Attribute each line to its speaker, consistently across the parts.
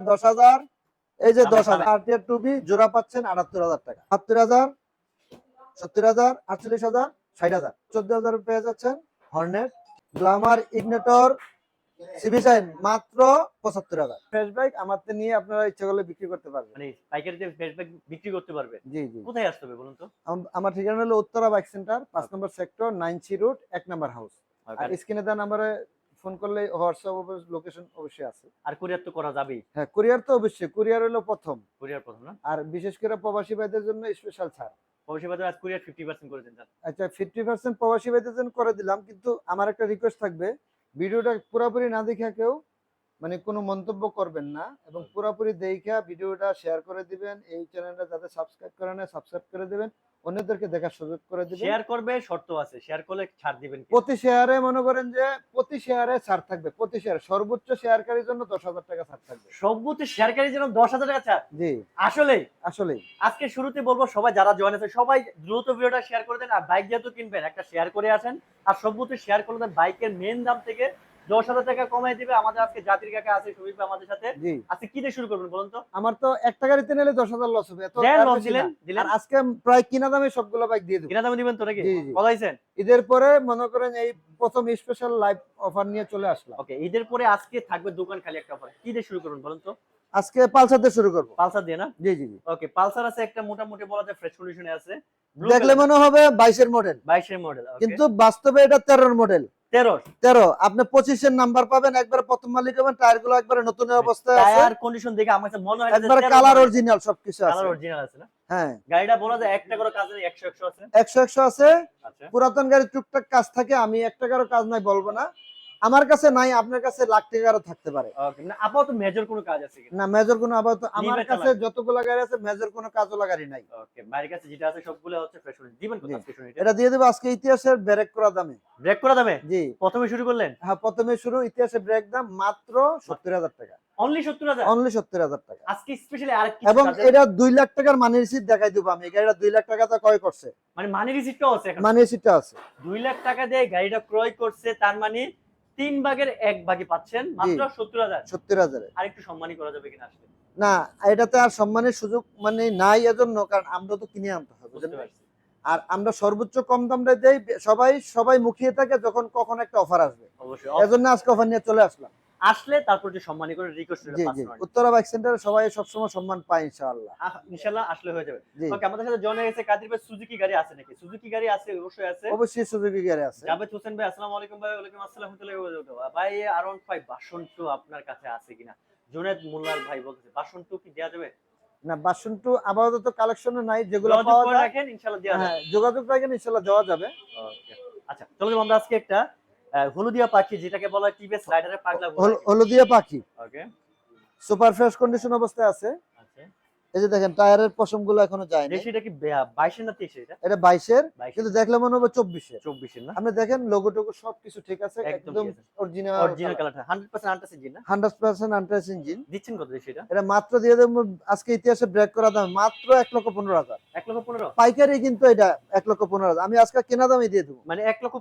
Speaker 1: দশ হাজার এই যে
Speaker 2: আমার
Speaker 1: দশ হাজার আরটিআর টুবি জোড়া পাচ্ছেন আটাত্তর হাজার টাকা। হাজার সত্তর হাজার আটচল্লিশ হাজার ষাট হাজার। চোদ্দ হাজার পেয়ে যাচ্ছেন হর্নেট গ্লামার ইগনেটর সিভিসাইন মাত্র পঁচাত্তর হাজার। ফ্রেশ বাইক আমার নিয়ে আপনারা ইচ্ছা করলে বিক্রি করতে পারবেন।
Speaker 2: মানে বিক্রি করতে পারবে?
Speaker 1: জি জি।
Speaker 2: কোথায় আসতে হবে বলুন তো?
Speaker 1: আমার ঠিকানা হলো উত্তরা বাইক সেন্টার পাঁচ নম্বর সেক্টর নাইন সি রোড এক নম্বর হাউস আর স্ক্রিনে দেওয়া নাম্বারে ফোন করলে হোয়াটসঅ্যাপ লোকেশন অবশ্যই আছে।
Speaker 2: আর কুরিয়ার তো করা যাবেই।
Speaker 1: হ্যাঁ কুরিয়ার তো অবশ্যই কুরিয়ার হলো প্রথম।
Speaker 2: কুরিয়ার প্রথম না?
Speaker 1: আর বিশেষ করে প্রবাসী ভাইদের জন্য স্পেশাল ছাড়।
Speaker 2: অবশ্যই বাজার আজ কুরিয়ার ফিফটি পার্সেন্ট করে দেন
Speaker 1: আচ্ছা ফিফটি পার্সেন্ট প্রবাসী ভাইদের জন্য করে দিলাম কিন্তু আমার একটা রিকোয়েস্ট থাকবে ভিডিওটা পুরোপুরি না দেখে কেউ মানে কোনো মন্তব্য করবেন না এবং পুরোপুরি দেখা ভিডিওটা শেয়ার করে দিবেন এই চ্যানেলটা যাতে সাবস্ক্রাইব করে না সাবস্ক্রাইব করে দিবেন অন্যদেরকে দেখার সুযোগ করে দিবেন।
Speaker 2: শেয়ার করবে শর্ত আছে শেয়ার করলে ছাড় দিবেন
Speaker 1: প্রতি শেয়ারে মনে করেন যে প্রতি শেয়ারে ছাড় থাকবে প্রতি শেয়ারে সর্বোচ্চ শেয়ারকারীর জন্য দশ হাজার টাকা ছাড় থাকবে।
Speaker 2: সর্বোচ্চ শেয়ারকারীর জন্য দশ হাজার টাকা ছাড়?
Speaker 1: জি।
Speaker 2: আসলে
Speaker 1: আসলেই।
Speaker 2: আজকে শুরুতে বলব সবাই যারা জয়েন আছে সবাই দ্রুত ভিডিওটা শেয়ার করে দেন। আর বাইক যেহেতু কিনবেন একটা শেয়ার করে আসেন। আর সর্বোচ্চ শেয়ার করে দেন বাইকের মেন দাম থেকে দশ হাজার টাকা কমাই দিবে আমাদের আজকে জাতির কাকা আছে আমাদের সাথে। আজকে কি দিয়ে শুরু করবেন বলুন তো?
Speaker 1: আমার তো একটা গাড়িতে নিলে দশ হাজার লস হবে।
Speaker 2: লস দিলেন দিলেন।
Speaker 1: আজকে প্রায় কিনা দামে সবগুলো বাইক দিয়ে দেবো।
Speaker 2: কিনা দামে দিবেন তো নাকি। বলাইছেন।
Speaker 1: ঈদের পরে মনে করেন এই প্রথম স্পেশাল লাইভ অফার নিয়ে চলে আসলাম।
Speaker 2: ওকে ঈদের পরে আজকে থাকবে দোকান খালি একটা অফার কি দিয়ে শুরু করবেন বলুন তো?
Speaker 1: আজকে পালসার দিয়ে শুরু করব।
Speaker 2: পালসার দিয়ে না?
Speaker 1: জি জি জি।
Speaker 2: ওকে পালসার আছে একটা মোটামুটি বলা যায় ফ্রেশ কন্ডিশনে আছে।
Speaker 1: দেখলে মনে হবে বাইশের মডেল
Speaker 2: বাইশের মডেল
Speaker 1: কিন্তু বাস্তবে এটা তেরোর মডেল
Speaker 2: তেরো।
Speaker 1: তেরো। আপনি পঁচিশের নাম্বার পাবেন একবার প্রথম মালিক হবেন টায়ারগুলো একবারে নতুন অবস্থায়
Speaker 2: টায়ার কন্ডিশন দেখে আমার কাছে মনে হয়
Speaker 1: একবার কালার অরিজিনাল সবকিছু আছে।
Speaker 2: কালার অরিজিনাল আছে না?
Speaker 1: হ্যাঁ।
Speaker 2: গাড়িটা বলা যায় একটা করে কাজ আছে? আচ্ছা।
Speaker 1: পুরাতন গাড়ি টুকটাক কাজ থাকে আমি একটা কারও কাজ নাই বলব না। আমার কাছে নাই আপনার কাছে লাখ টাকারও থাকতে পারে।
Speaker 2: আপাতত মেজর কোনো কাজ আছে
Speaker 1: না মেজর কোনো আপাতত আমার কাছে যতগুলো গাড়ি আছে মেজর কোনো কাজওয়ালা গাড়ি নাই।
Speaker 2: ওকে কাছে যেটা আছে সবগুলো হচ্ছে দিবেন
Speaker 1: এটা? দিয়ে দেবো আজকে ইতিহাসের ব্রেক করা দামে।
Speaker 2: ব্রেক করা যাবে
Speaker 1: জি।
Speaker 2: প্রথমে শুরু করলেন?
Speaker 1: হ্যাঁ প্রথমে শুরু ইতিহাসের ব্রেক দাম মাত্র সত্তর হাজার টাকা।
Speaker 2: অনলি সত্তর হাজার?
Speaker 1: অনলি সত্তর হাজার টাকা।
Speaker 2: আজকে স্পেশালি আরেক
Speaker 1: এবং এটা দুই লাখ টাকার মানি রিসিট দেখাই দেবো আমি। গাড়িটা দুই লাখ টাকা ক্রয় করছে।
Speaker 2: মানে মানি রিসিপ্টও আছে
Speaker 1: মানি রিসিটটা আছে।
Speaker 2: দুই লাখ টাকা দিয়ে গাড়িটা ক্রয় করছে তার মানে তিন ভাগের এক ভাগে পাচ্ছেন মাত্র সত্তর হাজার।
Speaker 1: সত্তর হাজারে।
Speaker 2: আর একটু সম্মানই করা যাবে কিনা আসলে?
Speaker 1: না এটাতে আর সম্মানের সুযোগ মানে নাই এজন্য কারণ আমরা তো কিনে আনতে হবে আর আমরা সর্বোচ্চ কম দামটা দেই সবাই সবাই মুখিয়ে থাকে যখন কখন একটা অফার আসবে।
Speaker 2: অবশ্যই।
Speaker 1: এজন্য আজকে অফার নিয়ে চলে আসলাম।
Speaker 2: আসলে তারপর যে সম্মানী করে রিকোয়েস্ট
Speaker 1: জি জি। উত্তরা বাইক সেন্টারে সবাই সবসময় সম্মান পায় ইনশাআল্লাহ।
Speaker 2: ইনশাআল্লাহ আসলে হয়ে যাবে। ওকে আমাদের সাথে জয়েন হয়েছে কাদির ভাই সুজুকি গাড়ি আছে নাকি? সুজুকি গাড়ি আছে অবশ্যই আছে।
Speaker 1: অবশ্যই সুযোগী গাড়ি আছে।
Speaker 2: জাভেদ হোসেন ভাই আসসালামু আলাইকুম ভাই ওয়ালাইকুম আসসালাম রাহমাতুল্লাহি ওয়া ভাই আরন ফাইভ বাসন টু আপনার কাছে আছে কিনা? জুনেদ মোল্লার ভাই বলতেছে বাসন টু কি দেওয়া যাবে?
Speaker 1: না বাসন টু আপাতত কালেকশনে নাই যেগুলো পাওয়া যায়।
Speaker 2: রাখেন ইনশাআল্লাহ দেওয়া যাবে।
Speaker 1: হ্যাঁ যোগাযোগ রাখেন ইনশাআল্লাহ দেওয়া যাবে.
Speaker 2: আচ্ছা চলো আমরা আজকে একটা হলুদিয়া পাখি যেটাকে বলা হয় টিভিএস রাইডারের পাগলা
Speaker 1: হলুদিয়া পাখি।
Speaker 2: ওকে
Speaker 1: সুপার ফ্রেশ কন্ডিশন অবস্থায় আছে। এই যে দেখেন টায়ারের পশমগুলো এখনও যায়নি।
Speaker 2: এটা কি বাইশের না তেইশে এটা?
Speaker 1: কিন্তু দেখলে মনে হবে চব্বিশের।
Speaker 2: চব্বিশের না?
Speaker 1: আপনি দেখেন লোগো টোগো সবকিছু ঠিক আছে
Speaker 2: একদম
Speaker 1: একদম অরিজিনাল
Speaker 2: অরিজিনাল কালারটা হান্ড্রেড পার্সেন্ট আন্টাস ইঞ্জিন না?
Speaker 1: হান্ড্রেড পার্সেন্ট আন্টাস ইঞ্জিন
Speaker 2: দিচ্ছেন কত দেশি এটা?
Speaker 1: এটা মাত্র দিয়ে দেবো আজকে ইতিহাসে ব্রেক করা দাম মাত্র এক লক্ষ পনেরো হাজার।
Speaker 2: লক্ষ
Speaker 1: পাইকারি কিন্তু এটা লক্ষ পনেরো হাজার। আমি আজকে কেনা দামে দিয়ে দেবো।
Speaker 2: মানে এক লক্ষ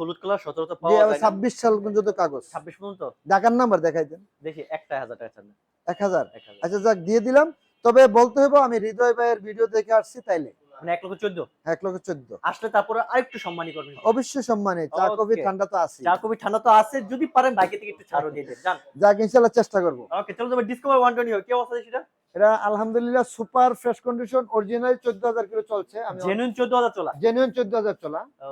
Speaker 2: হলুদ কালার তো পাওয়া যায়
Speaker 1: সাল পর্যন্ত কাগজ।
Speaker 2: ছাব্বিশ পর্যন্ত?
Speaker 1: ঢাকার নাম্বার দেখাই দেন।
Speaker 2: দেখি টাকা
Speaker 1: আচ্ছা যাক দিয়ে দিলাম। তবে বলতে হবে আমি হৃদয় ভাইয়ের ভিডিও দেখে আসছি তাইলে।
Speaker 2: মানে এক লক্ষ চোদ্দ।
Speaker 1: এক লক্ষ চোদ্দ।
Speaker 2: আসলে তারপরে আরেকটু সম্মানী করবেন
Speaker 1: অবশ্যই সম্মানে চা কবি ঠান্ডা তো আছে
Speaker 2: চা কবি ঠান্ডা তো আছে যদি পারেন বাইকে থেকে একটু ছাড়ও দিয়ে দেন। জান
Speaker 1: যাক ইনশাল্লাহ চেষ্টা করব।
Speaker 2: ওকে চলো যাবে ডিসকভার ওয়ান টোয়েন্টি কি অবস্থা সেটা?
Speaker 1: এটা আলহামদুলিল্লাহ সুপার ফ্রেশ কন্ডিশন অরিজিনাল চোদ্দ হাজার কিলো চলছে। আমি
Speaker 2: জেনুইন চলা।
Speaker 1: Genuine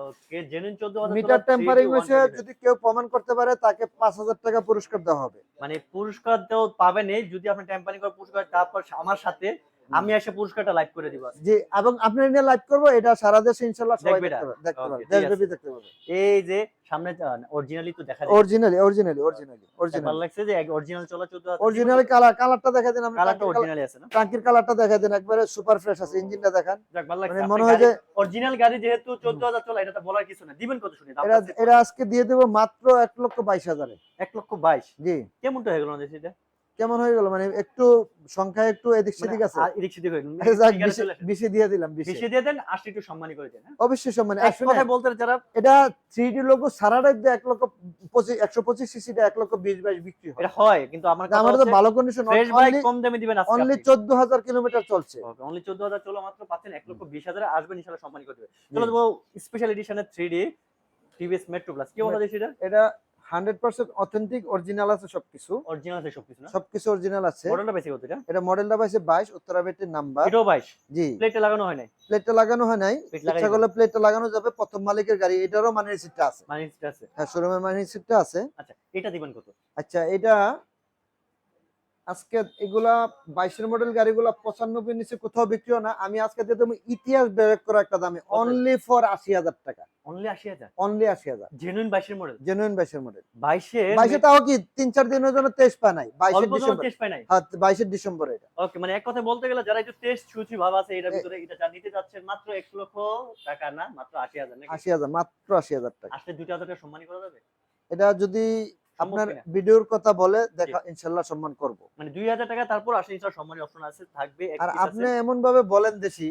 Speaker 2: okay genuine
Speaker 1: meter tampering হয়েছে যদি কেউ প্রমাণ করতে পারে তাকে পাঁচ হাজার টাকা পুরস্কার দেওয়া হবে।
Speaker 2: মানে পুরস্কার দেও পাবেন যদি আপনি টেম্পারিং করে পুরস্কার তারপর আমার সাথে আমি এসে পুরস্কারটা লাইভ করে দিব।
Speaker 1: জি এবং আপনি নিয়ে লাইভ করব এটা সারা দেশে ইনশাল্লাহ সবাই দেখতে পাবে দেখতে পাবে দেশব্যাপী দেখতে পাবে।
Speaker 2: এই যে সামনে অরিজিনালি তো দেখা যায়।
Speaker 1: অরিজিনালি অরিজিনালি অরিজিনালি অরিজিনাল
Speaker 2: ভালো লাগছে যে অরিজিনাল চলা চোদ্দ
Speaker 1: অরিজিনাল কালার কালারটা দেখা দেন
Speaker 2: কালারটা অরিজিনালি আছে না?
Speaker 1: টাঙ্কির কালারটা দেখা দেন একবারে সুপার ফ্রেশ আছে ইঞ্জিনটা দেখান।
Speaker 2: যাক ভালো
Speaker 1: মানে
Speaker 2: লাগছে
Speaker 1: মনে হয় যে
Speaker 2: অরিজিনাল গাড়ি যেহেতু চোদ্দ হাজার চলা এটা তো বলার কিছু না। দিবেন কত শুনি
Speaker 1: এটা এটা আজকে দিয়ে দেবো মাত্র এক লক্ষ বাইশ হাজারে।
Speaker 2: এক লক্ষ বাইশ।
Speaker 1: জি।
Speaker 2: কেমনটা হয়ে গেল আমাদের সেটা
Speaker 1: কেমন হয়ে গেল? মানে একটু সংখ্যা একটু এদিক
Speaker 2: মানে
Speaker 1: সেদিক আছে?
Speaker 2: আর এদিক সেদিক হয়ে গেল।
Speaker 1: বেশি- দিয়ে দিলাম বেশি।
Speaker 2: দিয়ে দেন আসলে একটু সম্মানী করে দেন হ্যাঁ?
Speaker 1: অবশ্যই সম্মানে
Speaker 2: এক কথায় বলতে যারা
Speaker 1: এটা থ্রি ডি লোগো সারাটাই দিয়ে এক লক্ষ পঁচিশ একশো পঁচিশ সিসিটা এক লক্ষ বিশ বাইশ বিক্রি হয়।
Speaker 2: এটা হয় কিন্তু আমার
Speaker 1: আমার তো ভালো কন্ডিশন
Speaker 2: কম দামে দিবেন
Speaker 1: অনলি চোদ্দ হাজার কিলোমিটার চলছে।
Speaker 2: অনলি চোদ্দ হাজার চলো মাত্র পাচ্ছেন এক লক্ষ বিশ হাজারে আসবেন ইনশাল্লাহ সম্মানী করে দেবে চলো special এডিশনের three D TVS Metro plus কি বলা যায় সেটা
Speaker 1: এটা হান্ড্রেড পার্সেন্ট অথেন্টিক অরিজিনাল আছে সবকিছু।
Speaker 2: অরিজিনাল আছে সবকিছু না?
Speaker 1: সবকিছু অরিজিনাল আছে।
Speaker 2: মডেলটা বেশি কত এটা?
Speaker 1: মডেলটা পাইছে বাইশ উত্তরাবেটের নাম্বার।
Speaker 2: এটাও বাইশ?
Speaker 1: জি।
Speaker 2: প্লেটটা লাগানো হয় নাই?
Speaker 1: প্লেটটা লাগানো হয় নাই। ইচ্ছা করলে প্লেটটা লাগানো যাবে। প্রথম মালিকের গাড়ি এটারও মানের রিসিপ্টটা আছে।
Speaker 2: মানে এটা আছে।
Speaker 1: হ্যাঁ শোরুমের মানের রিসিপ্টটা আছে।
Speaker 2: আচ্ছা এটা দিবেন কত?
Speaker 1: আচ্ছা এটা আজকে এগুলা বাইশের মডেল গাড়িগুলা পঁচানব্বই নিচে কোথাও বিক্রি না। আমি আজকে দিয়ে দেবো ইতিহাস ব্রেক করা একটা দামে। অনলি ফর আশি হাজার টাকা।
Speaker 2: অনলি আশি হাজার?
Speaker 1: অনলি আশি হাজার।
Speaker 2: জেনুইন বাইশের মডেল
Speaker 1: জেনুইন বাইশের মডেল বাইশে তাও কি তিন চার দিনের জন্য তেইশ পা নাই? ডিসেম্বর।
Speaker 2: নাই?
Speaker 1: হ্যাঁ বাইশের ডিসেম্বর এটা।
Speaker 2: ওকে মানে এক কথা বলতে গেলে যারা একটু টেস্ট ভাব আছে এটার ভিতরে এটা যা নিতে যাচ্ছেন মাত্র এক লক্ষ টাকা না মাত্র আশি হাজার
Speaker 1: আশি হাজার মাত্র আশি হাজার টাকা।
Speaker 2: আসলে হাজার টাকা সম্মানী করা যাবে?
Speaker 1: এটা যদি আপনার ভিডিওর কথা বলে দেখা ইনশাল্লাহ সম্মান করব।
Speaker 2: মানে দুই হাজার টাকা তারপর আসলে ইনশাল্লাহ সম্মানী অপশন আছে থাকবে
Speaker 1: আর আপনি এমন ভাবে বলেন দেশি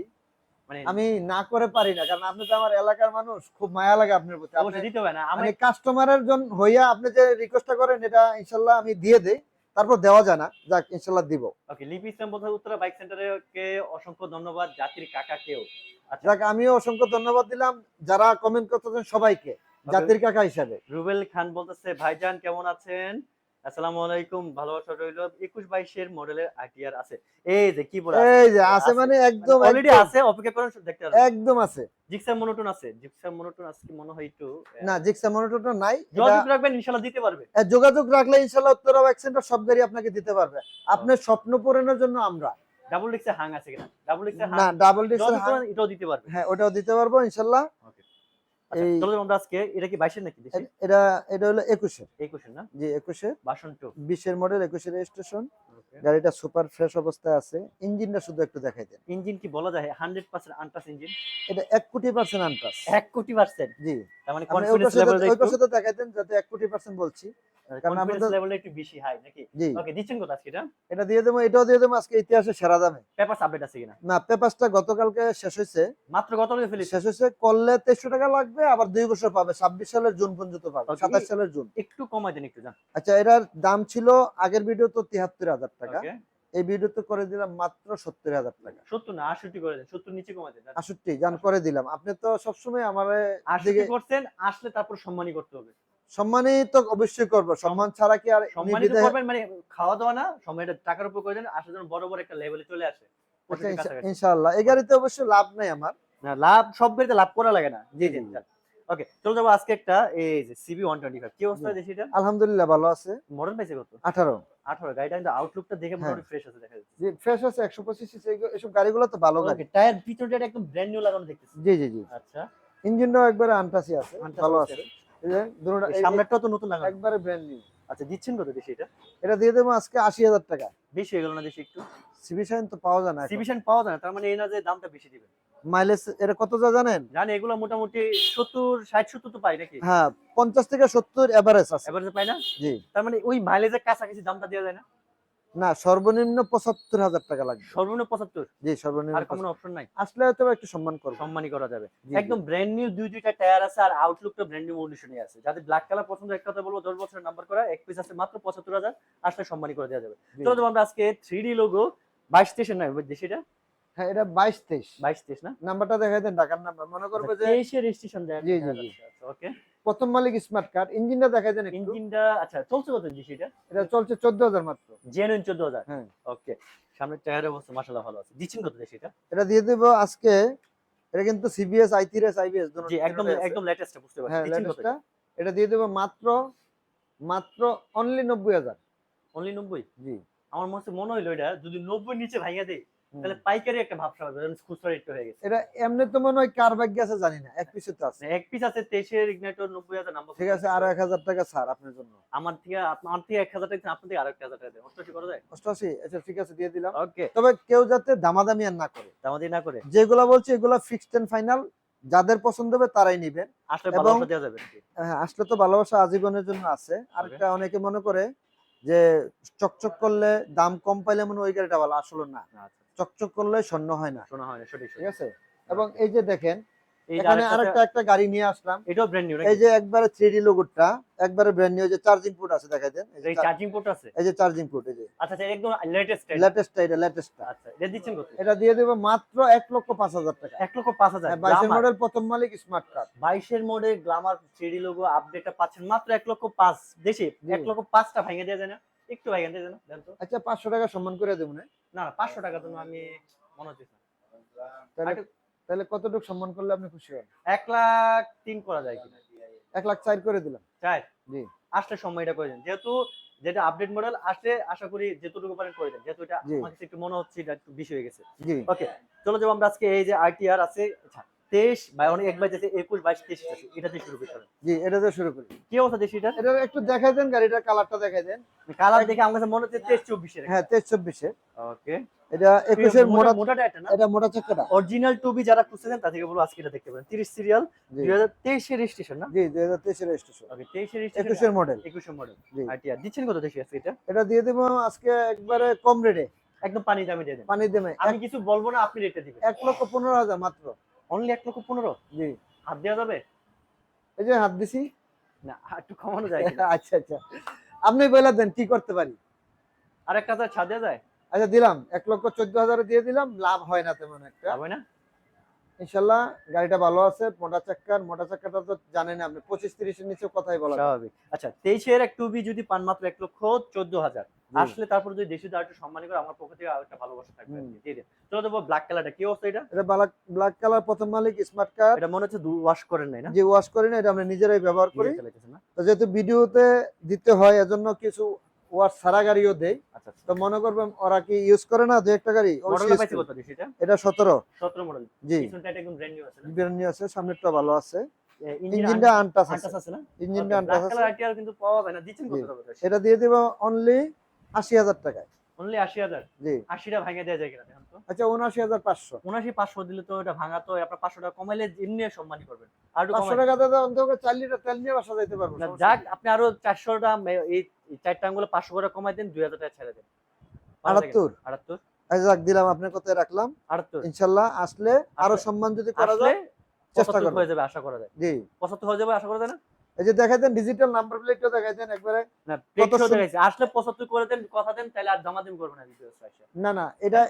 Speaker 2: মানে
Speaker 1: আমি না করে পারি না কারণ আপনি তো আমার এলাকার মানুষ খুব মায়া লাগে আপনার প্রতি। আপনি-
Speaker 2: অবশ্যই দিতে হবে না। আমি
Speaker 1: কাস্টমারের জন্য হইয়া আপনি যে রিকোয়েস্টটা করেন এটা ইনশাল্লাহ আমি দিয়ে দেই তারপর দেওয়া যায় না যাক ইনশাল্লাহ দিব।
Speaker 2: ওকে লিপি ইসলাম বোধহয় উত্তরা বাইক সেন্টারে কে অসংখ্য ধন্যবাদ জাতির কাকাকেও আচ্ছা।
Speaker 1: যাক আমিও অসংখ্য ধন্যবাদ দিলাম যারা কমেন্ট করতেছেন সবাইকে। জাতির কাকা হিসাবে।
Speaker 2: রুবেল খান বলতেছে ভাইজান কেমন আছেন? আসসালামু আলাইকুম ভালোবাসা রইল। একুশ বাইশের মডেলের আইটিআর আছে। এই যে কি বলে
Speaker 1: এই যে আছে মানে একদম
Speaker 2: অলরেডি আছে অপেক্ষা করেন দেখতে
Speaker 1: একদম আছে।
Speaker 2: জিক্সার মনোটন আছে। জিক্সার মনোটন আজকে মনে হয় একটু
Speaker 1: না জিক্সা মনিটরটা নাই।
Speaker 2: যোগাযোগ রাখবেন ইনশাআল্লাহ দিতে পারবে
Speaker 1: যোগাযোগ রাখলে ইনশাল্লাহ উত্তরা ভ্যাকসিনটা সব গাড়ি আপনাকে দিতে পারবে। আপনার স্বপ্ন পূরণের জন্য আমরা।
Speaker 2: ডাবল ডিক্সে হাং আছে কিনা? ডাবল ডিক্সে
Speaker 1: না ডাবল ডিক্স
Speaker 2: যোগাযোগ করেন, এটাও দিতে পারবে
Speaker 1: হ্যাঁ ওটাও দিতে পারব
Speaker 2: আচ্ছা চলো আমরা আজকে এটা কি বাইশের নাকি
Speaker 1: এটা এটা হলো একুশে
Speaker 2: একুশের না?
Speaker 1: জি একুশে
Speaker 2: বাসন টু
Speaker 1: বিশের মডেল একুশের রেজিস্ট্রেশন গাড়িটা সুপার ফ্রেশ অবস্থায় আছে। ইঞ্জিনটা শুধু একটু দেখাই দেন।
Speaker 2: ইঞ্জিন কি বলা যায়? Hundred percent untouched engine?
Speaker 1: এটা কোটি পার্সেন্ট আনটাস
Speaker 2: কোটি পার্সেন্ট
Speaker 1: জি।
Speaker 2: তার মানে
Speaker 1: ওই
Speaker 2: কনফিডেন্স
Speaker 1: পাশে
Speaker 2: লেভেলটা
Speaker 1: ওই পাশে তো দেখাই দেন যাতে কোটি পার্সেন্ট বলছি। কারণ আমাদের-
Speaker 2: লেভেলটা একটু বেশি হাই নাকি? ওকে দিচ্ছেন কত আজকে এটা?
Speaker 1: এটা দিয়ে দেবো এটাও দিয়ে দেবো আজকে ইতিহাসে সেরা দামে।
Speaker 2: পেপারস আপডেট আছে কিনা?
Speaker 1: না পেপারসটা গতকালকে শেষ হয়েছে।
Speaker 2: মাত্র লাগে ফেলিস
Speaker 1: শেষ হয়েছে করলে তেইশশো টাকা লাগবে আবার দুই বছর পাবে ছাব্বিশ সালের জুন পর্যন্ত পাবে
Speaker 2: Okay.
Speaker 1: সাতাশ সালের জুন।
Speaker 2: একটু কমাই দেন একটু জান
Speaker 1: আচ্ছা এটার দাম ছিল আগের ভিডিও তো তিয়াত্তর হাজার টাকা। এই ভিডিওতে করে দিলাম মাত্র সত্তর হাজার টাকা।
Speaker 2: সত্তর না করে দেন সত্তর নিচে কমাই দেন
Speaker 1: আষট্টি জান করে দিলাম। আপনি তো সবসময় আমার
Speaker 2: করছেন আসলে তারপর সম্মানই করতে হবে।
Speaker 1: সম্মানিত অবশ্যই করব। সম্মান ছাড়া কি আর
Speaker 2: সম্মানিত করবেন মানে খাওয়া দাওয়া না সময়টা টাকার উপর করে দেন আসলে যেন বড় বড় একটা লেভেলে চলে আসে।
Speaker 1: আচ্ছা,
Speaker 2: পঁচিশের
Speaker 1: ইনশাআল্লাহ। এই গাড়িতে অবশ্যই লাভ নাই আমার।
Speaker 2: না লাভ সব গাড়িতে লাভ করা লাগে না।
Speaker 1: জি, জি।
Speaker 2: ওকে চলো যাব আজকে একটা এই যে সিবি ওয়ান টোয়েন্টি ফাইভ কি অবস্থা এটা
Speaker 1: আলহামদুলিল্লাহ ভালো আছে।
Speaker 2: মডেল পাইছে কত?
Speaker 1: আঠারো।
Speaker 2: আঠারো গাড়িটা কিন্তু আউটলুকটা দেখে
Speaker 1: হ্যাঁ।
Speaker 2: মোটামুটি ফ্রেশ আছে দেখা যাচ্ছে।
Speaker 1: ফ্রেশ আছে একশো পঁচিশ এসব গাড়িগুলো তো ভালো গাড়ি।
Speaker 2: টায়ার ভিতরটা একদম ব্র্যান্ড নিউ লাগানো দেখতেছি।
Speaker 1: জি জি জি।
Speaker 2: আচ্ছা।
Speaker 1: ইঞ্জিনটাও একবারে আনটাসি আছে ভালো
Speaker 2: আছে। সামনেরটাও তো নতুন লাগানো।
Speaker 1: একবারে ব্র্যান্ড নিউ
Speaker 2: আচ্ছা দিচ্ছেন কত দেশি এটা?
Speaker 1: এটা দিয়ে দেবো আজকে আশি হাজার টাকা।
Speaker 2: বেশি হয়ে গেল না দেশি একটু?
Speaker 1: সিবি শাইন তো পাওয়া যায় না।
Speaker 2: সিভিশন পাওয়া যায় না তার মানে এই না যে দামটা বেশি দিবে
Speaker 1: মাইলেজ এটা কত যা জানেন?
Speaker 2: জানি এগুলো মোটামুটি সত্তর ষাট সত্তর তো পাই নাকি?
Speaker 1: হ্যাঁ পঞ্চাশ থেকে সত্তর এভারেজ আছে।
Speaker 2: এবার পাই না?
Speaker 1: জি।
Speaker 2: তার মানে ওই মাইলেজের কাছাকাছি দামটা দেওয়া যায় না?
Speaker 1: না সর্বনিম্ন পঁচাত্তর হাজার টাকা লাগবে।
Speaker 2: সর্বনিম্ন পঁচাত্তর?
Speaker 1: জি সর্বনিম্ন
Speaker 2: আর কোনো অপশন নাই?
Speaker 1: আসলে হয়তো একটু সম্মান করব।
Speaker 2: সম্মানই করা যাবে। একদম ব্র্যান্ড নিউ দুই দুইটা টায়ার আছে আর আউটলুকটা ব্র্যান্ড নিউ কন্ডিশনে আছে। যাদের ব্ল্যাক কালার পছন্দ এক কথা বলব দশ বছরের নাম্বার করা এক পিস আছে মাত্র পঁচাত্তর হাজার আসলে সম্মানই করে দেওয়া যাবে। তো আমরা আজকে থ্রি ডি লোগো বাইশ স্টেশন নয় সেটা
Speaker 1: হ্যাঁ এটা বাইশ তেইশ।
Speaker 2: বাইশ তেইশ না?
Speaker 1: নাম্বারটা দেখাই দেন ঢাকার নাম্বার। মনে করবে যে
Speaker 2: তেইশের রেজিস্ট্রেশন দেয়
Speaker 1: জি, জি, জি।
Speaker 2: ওকে।
Speaker 1: প্রথম মালিক স্মার্ট কার্ড ইঞ্জিনটা দেখাই দেন একটু।
Speaker 2: ইঞ্জিনটা আচ্ছা চলছে কত জি সেটা
Speaker 1: এটা চলছে চোদ্দ হাজার মাত্র।
Speaker 2: জেনুইন চোদ্দ হাজার?
Speaker 1: হ্যাঁ।
Speaker 2: ওকে সামনের টায়ারের অবস্থা ভালো আছে। দিচ্ছেন কত সেটা
Speaker 1: এটা? দিয়ে দেবো আজকে এটা কিন্তু সিবিএস আইটিএস আইবিএস
Speaker 2: জি একদম একদম লেটেস্ট বুঝতে পারছি।
Speaker 1: হ্যাঁ
Speaker 2: দিচ্ছেন কত
Speaker 1: লেটেস্টটা এটা? দিয়ে দেবো মাত্র মাত্র অনলি নব্বই হাজার।
Speaker 2: অনলি নব্বই?
Speaker 1: জি।
Speaker 2: আমার মনে হচ্ছে মনে হইল এটা যদি নব্বই নিচে ভাঙিয়ে দেয়। তাহলে পাইকারি একটা ভাবসা হবে যেমন খুচরা রেট হয়ে গেছে।
Speaker 1: এটা এমনি তো মনে হয় কার ভাগ্য আছে জানি না এক পিসে তো আছে।
Speaker 2: মানে এক পিস আছে ইগনাইটর নব্বই হাজার নাম্বার
Speaker 1: ঠিক আছে আরও এক হাজার টাকা ছাড় আপনার জন্য।
Speaker 2: আমার থেকে আমার থেকে এক হাজার টাকা আপনার থেকে আরও এক হাজার টাকা দেয় অষ্টআশি করা যায়?
Speaker 1: অষ্টআশি? আচ্ছা ঠিক আছে দিয়ে দিলাম।
Speaker 2: ওকে।
Speaker 1: তবে কেউ যাতে দামাদামি আর না করে।
Speaker 2: দামাদি না করে।
Speaker 1: যেগুলা বলছি এগুলা ফিক্সড এন্ড ফাইনাল যাদের পছন্দ হবে তারাই নিবেন।
Speaker 2: আসলে ভালোবাসা দেওয়া যাবে
Speaker 1: হ্যাঁ আসলে তো ভালোবাসা আজীবনের জন্য আছে। আরেকটা অনেকে মনে করে যে চকচক করলে দাম কম পাইলে মনে ওই গাড়িটা ভালো আসলে না।
Speaker 2: আচ্ছা।
Speaker 1: চকচক করলে স্বর্ণ হয় না।
Speaker 2: শোনা হয় না সঠিক
Speaker 1: ঠিক আছে? এবং এই যে দেখেন এখানে
Speaker 2: আরেকটা-
Speaker 1: আরেকটা একটা গাড়ি নিয়ে আসলাম।
Speaker 2: এটাও ব্র্যান্ড নিউ
Speaker 1: এই যে একবারে থ্রি লোগোটা একবারে ব্র্যান্ড নিউ যে চার্জিং পোর্ট আছে দেখাই দেন। এই যে
Speaker 2: এই
Speaker 1: চা-
Speaker 2: চার্জিং পোর্ট আছে?
Speaker 1: এই যে চার্জিং পোর্ট এই যে।
Speaker 2: আচ্ছা আচ্ছা একদম লেটেস্ট
Speaker 1: লেটেস্টটা এটা লেটেস্টটা
Speaker 2: আচ্ছা এটা দিচ্ছেন কত?
Speaker 1: এটা দিয়ে দেবো মাত্র এক লক্ষ পাঁচ হাজার টাকা।
Speaker 2: এক লক্ষ পাঁচ হাজার।
Speaker 1: বাইশের মডেল প্রথম মালিক স্মার্ট
Speaker 2: মডেল লোগো আপডেটটা পাচ্ছেন মাত্র এক লক্ষ পাঁচ দেশে। এক লক্ষ পাঁচটা ভেঙে দেওয়া যায় না? একটু ভেঙে দেওয়া যায় না দেন তো।
Speaker 1: আচ্ছা পাঁচশো টাকা সম্মান করে দেবো না?
Speaker 2: না পাঁচশো টাকা তো আমি মনে হচ্ছে
Speaker 1: তাহলে তাহলে কতটুকু সম্মান করলে আপনি খুশি হন
Speaker 2: এক লাখ তিন করা যায় কিনা?
Speaker 1: এক লাখ চার করে দিলাম।
Speaker 2: চাই
Speaker 1: জি।
Speaker 2: আসলে সময়টা করে দেন যেহেতু যেটা আপডেট মডেল আসলে আশা করি যেটুকু পারেন করে দেন। যেহেতু এটা আমার কাছে একটু মনে হচ্ছে এটা একটু বেশি হয়ে গেছে।
Speaker 1: জি।
Speaker 2: ওকে চলো যাব আমরা আজকে এই যে আইটিআর আছে আচ্ছা তেইশ অনেক এক বাইশ একুশ বাইশ তেইশ আছে এটা দিয়ে শুরু করতে হবে।
Speaker 1: জি এটা শুরু করি।
Speaker 2: কি অবস্থা দেশি এটা
Speaker 1: এটা একটু দেখাই দেন গাড়িটার কালারটা দেখাই দেন।
Speaker 2: কালার দেখে আমার কাছে মনে হচ্ছে তেইশ চব্বিশের
Speaker 1: হ্যাঁ তেইশ চব্বিশে
Speaker 2: ওকে
Speaker 1: এটা একুশের মোটা
Speaker 2: মোটাটা এটা না?
Speaker 1: এটা মোটা চাকাটা
Speaker 2: অরিজিনাল টুবি যারা তা থেকে বলব আজকে এটা দেখতে পারেন। তিরিশ সিরিয়াল দুই হাজার তেইশের রেজিস্ট্রেশন না?
Speaker 1: জি দুই হাজার তেইশের রেজিস্ট্রেশন
Speaker 2: ওকে তেইশের
Speaker 1: একুশের মডেল
Speaker 2: একুশের মডেল
Speaker 1: জি।
Speaker 2: আইটিআর দিচ্ছেন কত দেশি আজকে এটা?
Speaker 1: এটা দিয়ে দেবো আজকে একবারে কম রেটে
Speaker 2: একদম পানি দামে দিয়ে দেন।
Speaker 1: পানি দেবে
Speaker 2: আমি কিছু বলব না আপনি রেটে দিবেন।
Speaker 1: এক লক্ষ পনেরো হাজার মাত্র।
Speaker 2: অনলি এক লক্ষ পনেরো?
Speaker 1: জি।
Speaker 2: হাত দেওয়া যাবে?
Speaker 1: এই যে হাত দিছি।
Speaker 2: না একটু কমানো যায়
Speaker 1: আচ্ছা আচ্ছা। আপনি বলে দেন কি করতে পারি?
Speaker 2: আর একটা ছাদে যায়?
Speaker 1: আচ্ছা দিলাম। এক লক্ষ চোদ্দ হাজার দিয়ে দিলাম লাভ হয় না তেমন একটা।
Speaker 2: হয় না?
Speaker 1: ইনশাল্লাহ গাড়িটা ভালো আছে মোটা চাক্কার মোটা চাক্কাটা তো জানেন আপনি পঁচিশ তিরিশের নিচে কথাই বলা
Speaker 2: স্বাভাবিক। আচ্ছা তেইশের এক টুবি যদি পান মাত্র এক লক্ষ চোদ্দ হাজার।
Speaker 1: জি।
Speaker 2: আসলে তারপর যদি দেশি দাঁড় একটু সম্মানী করে আমার পক্ষ থেকে আর একটা ভালোবাসা থাকবে। দিয়ে দিন চলো দেবো ব্ল্যাক কালারটা কি অবস্থা এটা?
Speaker 1: এটা ব্ল্যাক ব্ল্যাক কালার প্রথম মালিক স্মার্ট কার্ড
Speaker 2: এটা মনে হচ্ছে ওয়াশ করেন নাই না?
Speaker 1: যে ওয়াশ করি না এটা আমরা নিজেরাই ব্যবহার করি। তো যেহেতু ভিডিওতে দিতে হয় এজন্য কিছু ওয়াশ সারা গাড়িও দেই।
Speaker 2: আচ্ছা আচ্ছা।
Speaker 1: তো মনে করবেন ওরা কি ইউজ করে না? দু একটা গাড়ি?
Speaker 2: এটা?
Speaker 1: সতেরো।
Speaker 2: সতেরো মডেল
Speaker 1: জি।
Speaker 2: ব্র্যান্ড নিউ আছে
Speaker 1: সামনেরটা ভালো আছে। ইঞ্জিনটা আনটাস আছে।
Speaker 2: আনটাস আছে। না
Speaker 1: ইঞ্জিনটা আনটাস আছে।
Speaker 2: কিন্তু পাওয়া যায় না। দিচ্ছেন কত টাকা?
Speaker 1: এটা দিয়ে দিব অনলি আশি হাজার টাকায়।
Speaker 2: অনলি আশি হাজার।
Speaker 1: জি।
Speaker 2: আশিটা ভাঙে যায় কিনা দেখেন তো।
Speaker 1: আচ্ছা উনআশি হাজার পাঁচশো।
Speaker 2: উনাশি পাঁচশো দিলে তো এটা ভাঙা তো আপনার পাঁচশো টাকা কমাইলে এমনি সম্মানই করবেন। আর একটু
Speaker 1: পাঁচশো
Speaker 2: কমাই
Speaker 1: টাকা দাদা অন্তত লিটার তেল নিয়ে বাসা যাইতে
Speaker 2: না, যাক আপনি আরও চারশোটা এই এই চারটা আঙ্গুলো পাঁচশো করে কমাই দেন দুই হাজার টাকা ছেড়ে দেন।
Speaker 1: আটাত্তর।
Speaker 2: আটাত্তর।
Speaker 1: আচ্ছা যাক দিলাম আপনার কথায় রাখলাম।
Speaker 2: আটাত্তর।
Speaker 1: ইনশাল্লাহ আসলে
Speaker 2: আরও
Speaker 1: সম্মান যদি করা যায় চেষ্টা করব
Speaker 2: হয়ে যাবে আশা করা যায়।
Speaker 1: জি।
Speaker 2: পঁচাত্তর হয়ে যাবে আশা করা যায় না?
Speaker 1: এই যে দেখাই দেন ডিজিটাল নাম্বার প্লেটটা দেখাই দেন একবারে।
Speaker 2: আসলে পঁচাত্তর করে দেন কথা দেন তাহলে আর দামাদামি করবে না
Speaker 1: না না এটা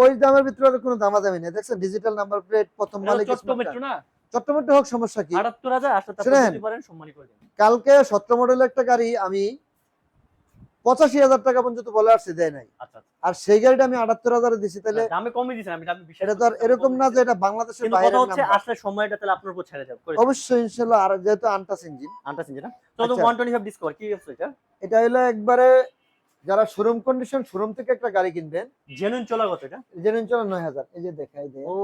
Speaker 1: ওই দামের ভিতরে কোনো দামাদামি নেই। দেখছেন ডিজিটাল নাম্বার প্লেট প্রথম মালিক
Speaker 2: চট্টমেট্রো না?
Speaker 1: চট্টমেট্রো হোক সমস্যা কি?
Speaker 2: আটাত্তর হাজার আসলে তারপর
Speaker 1: শুনেন।
Speaker 2: যদি পারেন করে দেন।
Speaker 1: কালকে সতেরো মডেলের একটা গাড়ি আমি পঁচাশি হাজার টাকা পর্যন্ত বলে আসছে দেয় নাই।
Speaker 2: আচ্ছা আচ্ছা।
Speaker 1: আর সেই গাড়িটা আমি আটাত্তর হাজারে দিছি তাহলে
Speaker 2: না, দামে কমই দিয়েছেন আমি আমি
Speaker 1: এটা তো আর এরকম না যে এটা বাংলাদেশের
Speaker 2: কথা হচ্ছে আসলে সময়টা তাহলে আপনার উপর ছেড়ে যাবে
Speaker 1: অবশ্যই ইনশাল্লাহ। আর যেহেতু আনটাস ইঞ্জিন।
Speaker 2: আনটা চিনছে না? তো
Speaker 1: আচ্ছা।
Speaker 2: ওয়ান টোয়েন্টি ফাইভ ডিসকভার কি হচ্ছে এটা?
Speaker 1: এটা হলো একবারে যারা শোরুম কন্ডিশন শোরুম থেকে একটা গাড়ি কিনবেন।
Speaker 2: জেনুইন চলা কত এটা?
Speaker 1: জেনুইন চলো নয় হাজার। এই যে দেখাই দেয়
Speaker 2: ও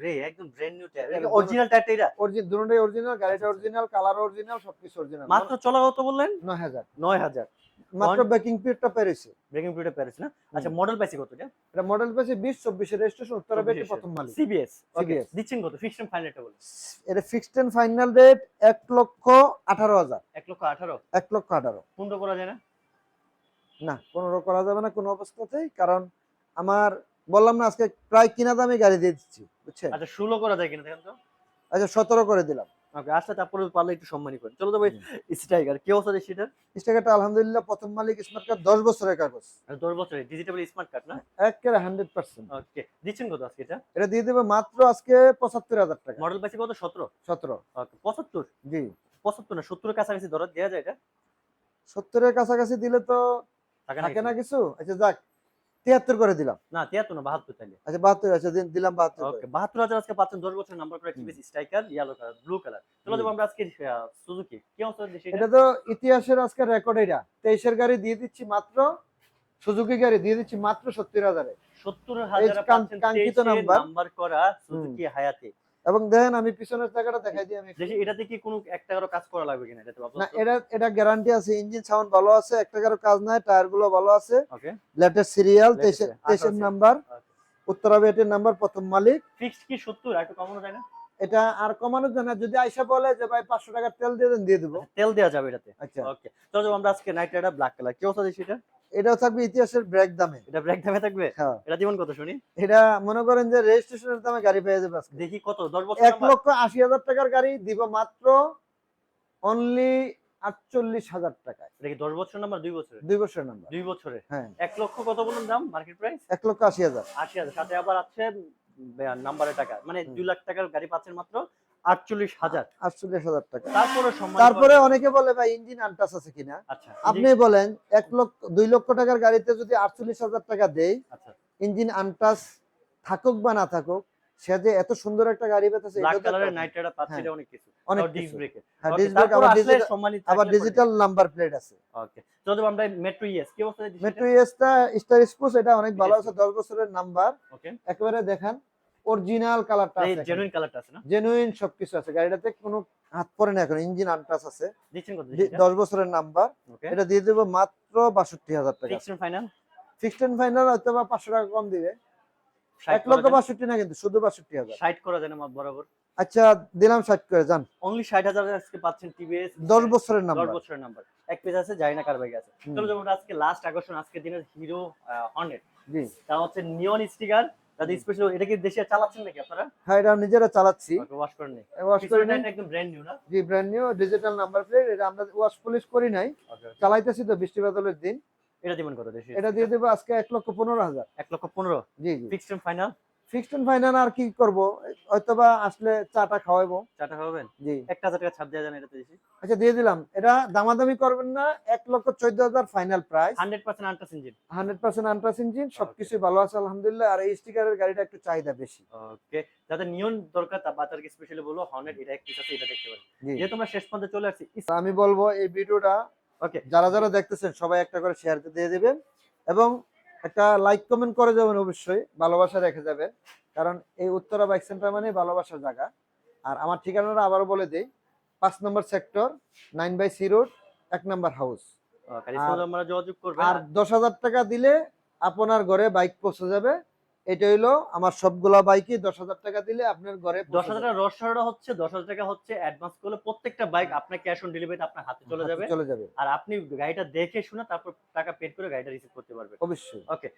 Speaker 2: রে একদম ব্র্যান্ড নিউ টায়ার
Speaker 1: এটা
Speaker 2: অরিজিনাল টায়ারটা এটা?
Speaker 1: অরিজিনাল দুটোটাই অরিজিনাল গাড়িটা অরিজিনাল কালার অরিজিনাল সবকিছু অরিজিনাল
Speaker 2: মাত্র চলা কত বললেন?
Speaker 1: নয় হাজার।
Speaker 2: নয় হাজার।
Speaker 1: মাত্র বেকিং পিরিয়ডটা পেরেছে।
Speaker 2: পিরিয়ড প্যারিস না? আচ্ছা মডেল পাইছি কত এটা?
Speaker 1: এটা মডেল পেয়েছে বিশ চব্বিশের রেজিস্ট্রেশন উত্তরাবেটি
Speaker 2: 24
Speaker 1: প্রথম মালিক
Speaker 2: সিবিএস
Speaker 1: CBS
Speaker 2: দিচ্ছেন কত? ফিক্সড ফাইনাল এটা বলে
Speaker 1: এটা ফিক্সড এন্ড ফাইনাল রেট এক লক্ষ আঠারো হাজার।
Speaker 2: এক লক্ষ আঠারো?
Speaker 1: এক লক্ষ আঠারো।
Speaker 2: পনেরো করা যায় না?
Speaker 1: না পনেরো করা যাবে না কোনো অবস্থাতেই কারণ আমার বললাম না আজকে প্রায় কিনা দামে গাড়ি দিয়ে দিচ্ছি বুঝছেন?
Speaker 2: আচ্ছা ষোলো করা যায় কিনা দেখেন তো।
Speaker 1: আচ্ছা সতেরো করে দিলাম।
Speaker 2: ওকে আসলে তারপরে পারলে একটু সম্মানই করেন। চলো স্ট্রাইকার কি অবস্থা এটা
Speaker 1: আলহামদুলিল্লাহ প্রথম মালিক স্মার্ট কার্ড দশ বছরের কাগজ।
Speaker 2: দশ বছরের ডিজিটাল স্মার্ট কার্ড না?
Speaker 1: একেবারে হান্ড্রেড পার্সেন্ট
Speaker 2: ওকে দিচ্ছেন কত আজকে এটা?
Speaker 1: এটা দিয়ে দেবে মাত্র আজকে পঁচাত্তর হাজার টাকা।
Speaker 2: মডেল পাইছি কত? সতেরো?
Speaker 1: সতেরো।
Speaker 2: ওকে পঁচাত্তর?
Speaker 1: জি।
Speaker 2: পঁচাত্তর না সত্তরের কাছাকাছি ধরো দেওয়া যায় এটা?
Speaker 1: সত্তরের কাছাকাছি দিলে তো
Speaker 2: থাকে না
Speaker 1: কিছু? আচ্ছা যাক। তিয়াত্তর করে দিলাম।
Speaker 2: না তিয়াত্তর না বাহাত্তর তাহলে
Speaker 1: আচ্ছা বাহাত্তর আচ্ছা দিন- দিলাম বাহাত্তর
Speaker 2: ওকে বাহাত্তর হাজার আজকে পাচ্ছেন দশ বছর নাম্বার করে TVS Striker yellow colour blue colour চলো যাব আমরা আজকে সুজুকি কি দেশে
Speaker 1: এটা তো ইতিহাসের আজকে রেকর্ড এটা। তেইশের গাড়ি দিয়ে দিচ্ছি মাত্র সুজুকি গাড়ি দিয়ে দিচ্ছি মাত্র সত্তর হাজারে।
Speaker 2: সত্তর হাজার
Speaker 1: কাঙ্ক্ষিত নাম্বার।
Speaker 2: নাম্বার করা সুজুকি হায়াতে।
Speaker 1: এবং দেখেন আমি পিছনের জায়গাটা দেখাই দিই আমি।
Speaker 2: এটাতে কি কোনো একটা কারও কাজ করা লাগবে কিনা? এটাতে
Speaker 1: না এটা এটা গ্যারান্টি আছে ইঞ্জিন সাউন্ড ভালো আছে একটা কারও কাজ নাই টায়ারগুলো ভালো আছে।
Speaker 2: ওকে
Speaker 1: লেটেস্ট সিরিয়াল
Speaker 2: Latest
Speaker 1: তেইশের
Speaker 2: serial,
Speaker 1: তেইশের
Speaker 2: আঠারো
Speaker 1: নাম্বার নাম্বার প্রথম মালিক।
Speaker 2: ফিক্সড কি সত্তর? একটু কমানো যায় না?
Speaker 1: এটা আর কমানোর জন্য যদি আইসা বলে যে ভাই পাঁচশো টাকার তেল দিয়ে দেন দিয়ে দেবো।
Speaker 2: তেল দেওয়া যাবে এটাতে।
Speaker 1: আচ্ছা।
Speaker 2: ওকে তো আমরা আজকে নাইট রাইডার ব্ল্যাক কালার কি অবস্থা দিচ্ছি এটা?
Speaker 1: এটাও থাকবে ইতিহাসের ব্রেক দামে।
Speaker 2: এটা ব্রেক দামে থাকবে?
Speaker 1: হ্যাঁ।
Speaker 2: এটা দিবেন কত শুনি?
Speaker 1: এটা মনে করেন যে রেজিস্ট্রেশনের দামে গাড়ি পেয়ে যাবে আজকে।
Speaker 2: দেখি কত? দশ বছর
Speaker 1: এক লক্ষ আশি হাজার টাকার গাড়ি দিব মাত্র অনলি আটচল্লিশ হাজার টাকায়।
Speaker 2: এটা কি দশ বছর নাম্বার দুই বছরের?
Speaker 1: দুই বছরের নাম্বার।
Speaker 2: দুই বছরে
Speaker 1: হ্যাঁ।
Speaker 2: এক লক্ষ কত বলুন দাম মার্কেট প্রাইস
Speaker 1: এক লক্ষ আশি হাজার।
Speaker 2: আশি হাজার। সাথে আবার আছে নাম্বারের টাকা। মানে
Speaker 1: হুম।
Speaker 2: দুই লাখ টাকার গাড়ি পাচ্ছেন মাত্র। আটচল্লিশ হাজার।
Speaker 1: আটচল্লিশ হাজার টাকা।
Speaker 2: তারপরে
Speaker 1: তারপরে অনেকে বলে ভাই ইঞ্জিন আনটাস আছে কিনা?
Speaker 2: আচ্ছা
Speaker 1: আপনি বলেন এক লক্ষ দুই লক্ষ টাকার গাড়িতে যদি আটচল্লিশ হাজার টাকা দেই
Speaker 2: আচ্ছা।
Speaker 1: ইঞ্জিন আনটাস থাকুক বা না থাকুক সে যে এত সুন্দর একটা গাড়ি পেতেছে হ্যাঁ।
Speaker 2: অনেক কিছু।
Speaker 1: আবার ডিজিটাল নাম্বার প্লেট আছে।
Speaker 2: ওকে আমরা মেট্রো ইএস কি অবস্থা?
Speaker 1: মেট্রো এসটা স্টার স্পোর্টস এটা অনেক ভালো আছে দশ বছরের নাম্বার
Speaker 2: ওকে
Speaker 1: একেবারে দেখান। অরিজিনাল কালারটা আছে
Speaker 2: জেনুইন কালারটা আছে না?
Speaker 1: জেনুইন সবকিছু আছে। গাড়িটাতে কোনো হাত পড়ে না এখন ইঞ্জিন আনটাস আছে।
Speaker 2: দিচ্ছেন কত
Speaker 1: ডি- দশ বছরের নাম্বার এটা দিয়ে দেবো মাত্র বাষট্টি হাজার টাকা।
Speaker 2: ফিক্সড ফাইনাল
Speaker 1: ফিক্সড ফাইনাল হয়তো বা পাঁচশো টাকা কম দিবে। এক লক্ষ বাষট্টি না কিন্তু শুধু বাষট্টি হাজার।
Speaker 2: 60 করা যায় না বরাবর?
Speaker 1: আচ্ছা দিলাম ষাট করে যান।
Speaker 2: অনলি 60000 আজকে পাচ্ছেন টিভিএস
Speaker 1: দশ বছরের
Speaker 2: 10
Speaker 1: নাম্বার
Speaker 2: বছরের নাম্বার এক পেজ আছে জানি না কার বাইক আছে। চলো যেমন আজকে লাস্ট আকর্ষণ আজকে দিনের হিরো হর্নেট
Speaker 1: জি।
Speaker 2: তা হচ্ছে নিয়ন স্টিকার তাদের স্পেশাল এটা কি দেশে চালাচ্ছেন নাকি আপনারা?
Speaker 1: হ্যাঁ এটা নিজেরা চালাচ্ছি।
Speaker 2: ওয়াশ করেন নাই।
Speaker 1: ওয়াশ করে নাই
Speaker 2: একদম ব্র্যান্ড নিউ না?
Speaker 1: জি brand new digital number plate এটা আমরা ওয়াশ পলিশ করি নাই। চালাইতেছি তো বৃষ্টি বাদলের দিন।
Speaker 2: এটা দিবেন কত দেশে?
Speaker 1: এটা দিয়ে দেব আজকে এক লক্ষ পনেরো হাজার।
Speaker 2: 1 লক্ষ 15
Speaker 1: জি জি।
Speaker 2: ফিক্সড ফাইনাল
Speaker 1: ফিক্সড ফাইনাল আর কি করব? হয়তোবা আসলে চাটা খাওয়াবো।
Speaker 2: চাটা হবেন
Speaker 1: জি।
Speaker 2: 1000 টাকা ছাড় দেওয়া যান এটাতে দিছি
Speaker 1: আচ্ছা দিয়ে দিলাম। এটা দামাদামি করবেন না এক লক্ষ চোদ্দ হাজার final price
Speaker 2: 100% untouched engine
Speaker 1: hundred percent untouched engine সবকিছু ভালো আছে আলহামদুলিল্লাহ। আর এই স্টিকারের গাড়িটা একটু চাহিদা বেশি।
Speaker 2: ওকে যাদের নিয়ন দরকার তা বাতারকে স্পেশালি বলব হর্নেট এটা এক পিস আছে এটা দেখতে পারেন।
Speaker 1: জি।
Speaker 2: যেহেতু আমরা শেষ পর্যন্ত চলে আসছি
Speaker 1: আমি বলব এই ভিডিওটা
Speaker 2: ওকে
Speaker 1: যারা যারা দেখতেছেন সবাই একটা করে শেয়ার দিয়ে দিবেন। এবং একটা লাইক কমেন্ট করে যাবেন অবশ্যই ভালোবাসা রেখে যাবেন। কারণ এই উত্তরা বাইক সেন্টার মানে ভালোবাসার জায়গা। আর আমার ঠিকানাটা আবারও বলে দিই পাঁচ নম্বর sector nine by C road এক নম্বর হাউস
Speaker 2: যোগাযোগ করবেন।
Speaker 1: আর দশ হাজার টাকা দিলে আপনার ঘরে বাইক পৌঁছে যাবে। এটা হইল আমার সবগুলা বাইকই দশ হাজার টাকা দিলে আপনার ঘরে
Speaker 2: দশ হাজার। টাকা রসটা হচ্ছে দশ হাজার টাকা হচ্ছে অ্যাডভান্স করলে প্রত্যেকটা বাইক আপনার ক্যাশ অন ডেলিভারি আপনার হাতে চলে যাবে।
Speaker 1: চলে যাবে।
Speaker 2: আর আপনি গাড়িটা দেখে শুনে তারপর টাকা পেড করে গাড়িটা রিসিভ করতে পারবেন।
Speaker 1: অবশ্যই।
Speaker 2: ওকে